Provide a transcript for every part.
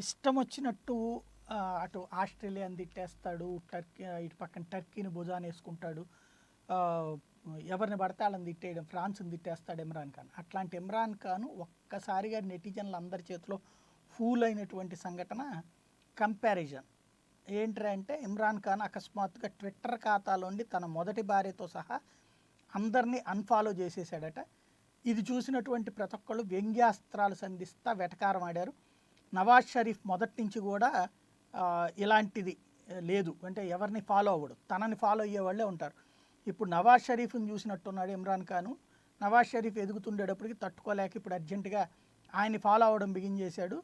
ఇష్టం వచ్చినట్టు అటు ఆస్ట్రేలియాని తిట్టేస్తాడు టర్కీ ఇటు పక్కన టర్కీని భుజాన్ని వేసుకుంటాడు. ఎవరిని పడితే వాళ్ళని తిట్టేయడం ఫ్రాన్స్ని తిట్టేస్తాడు ఇమ్రాన్ ఖాన్. అట్లాంటి ఇమ్రాన్ ఖాన్ ఒక్కసారిగా నెటిజన్లు అందరి చేతిలో ఫూల్ అయినటువంటి సంఘటన కంపారిజన్. ఏంట్రా అంటే ఇమ్రాన్ ఖాన్ అకస్మాత్తుగా ట్విట్టర్ ఖాతాలోండి తన మొదటి భార్యతో సహా అందరినీ అన్ఫాలో చేసేసాడట. ఇది చూసినటువంటి ప్రతి ఒక్కళ్ళు వ్యంగ్యాస్త్రాలు సంధిస్తా వెటకారం ఆడారు. నవాజ్ షరీఫ్ మొదటి నుంచి కూడా ఇలాంటిది లేదు. అంటే ఎవరిని ఫాలో అవ్వడు. తనని ఫాలో అయ్యే వాళ్ళే ఉంటారు. ఇప్పుడు నవాజ్ షరీఫ్ని చూసినట్టున్నాడు ఇమ్రాన్ ఖాను. నవాజ్ షరీఫ్ ఎదుగుతుండేటప్పటికి తట్టుకోలేక ఇప్పుడు అర్జెంటుగా ఆయన్ని ఫాలో అవ్వడం బిగిన్ చేశాడు.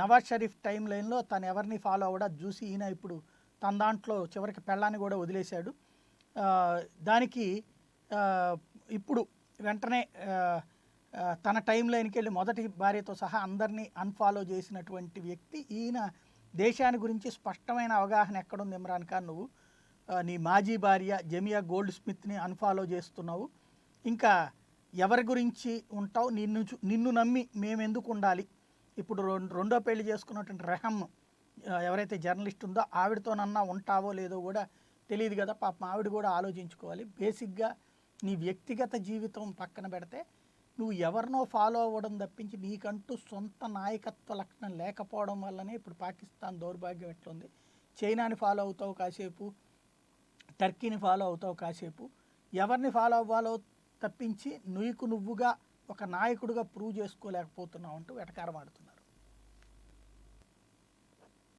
నవాజ్ షరీఫ్ టైం లైన్లో తను ఎవరిని ఫాలో అవ్వడా. చూసి ఈయన ఇప్పుడు తన దాంట్లో చివరికి పెళ్ళాన్ని కూడా వదిలేశాడు. దానికి ఇప్పుడు వెంటనే తన టైం లైన్కి వెళ్ళి మొదటి భార్యతో సహా అందరినీ అన్ఫాలో చేసినటువంటి వ్యక్తి. ఈయన దేశాన్ని గురించి స్పష్టమైన అవగాహన ఎక్కడుంది ఇమ్రాన్ ఖాన్? నువ్వు నీ మాజీ భార్య జమియా గోల్డ్ స్మిత్ని అన్ఫాలో చేస్తున్నావు. ఇంకా ఎవరి గురించి ఉంటావు? నిన్ను చూ- నిన్ను నమ్మి మేమెందుకు ఉండాలి? ఇప్పుడు రెండో పెళ్ళి చేసుకున్నటువంటి రెహమ్ ఎవరైతే జర్నలిస్ట్ ఉందో ఆవిడతోనన్నా ఉంటావో లేదో కూడా తెలియదు కదా. పాపం ఆవిడ కూడా ఆలోచించుకోవాలి. బేసిక్గా నీ వ్యక్తిగత జీవితం పక్కన పెడితే నువ్వు ఎవరినో ఫాలో అవ్వడం తప్పించి నీకంటూ సొంత నాయకత్వ లక్షణం లేకపోవడం వల్లనే ఇప్పుడు పాకిస్తాన్ దౌర్భాగ్యం ఎట్లుంది? చైనాని ఫాలో అవుతావు కాసేపు టర్కీని ఫాలో అవుతావు కాసేపు. ఎవరిని ఫాలో అవ్వాలో తప్పించి నీకు నువ్వుగా ఒక నాయకుడిగా ప్రూవ్ చేసుకోలేకపోతున్నావు అంటూ వెటకారపడుతున్నాను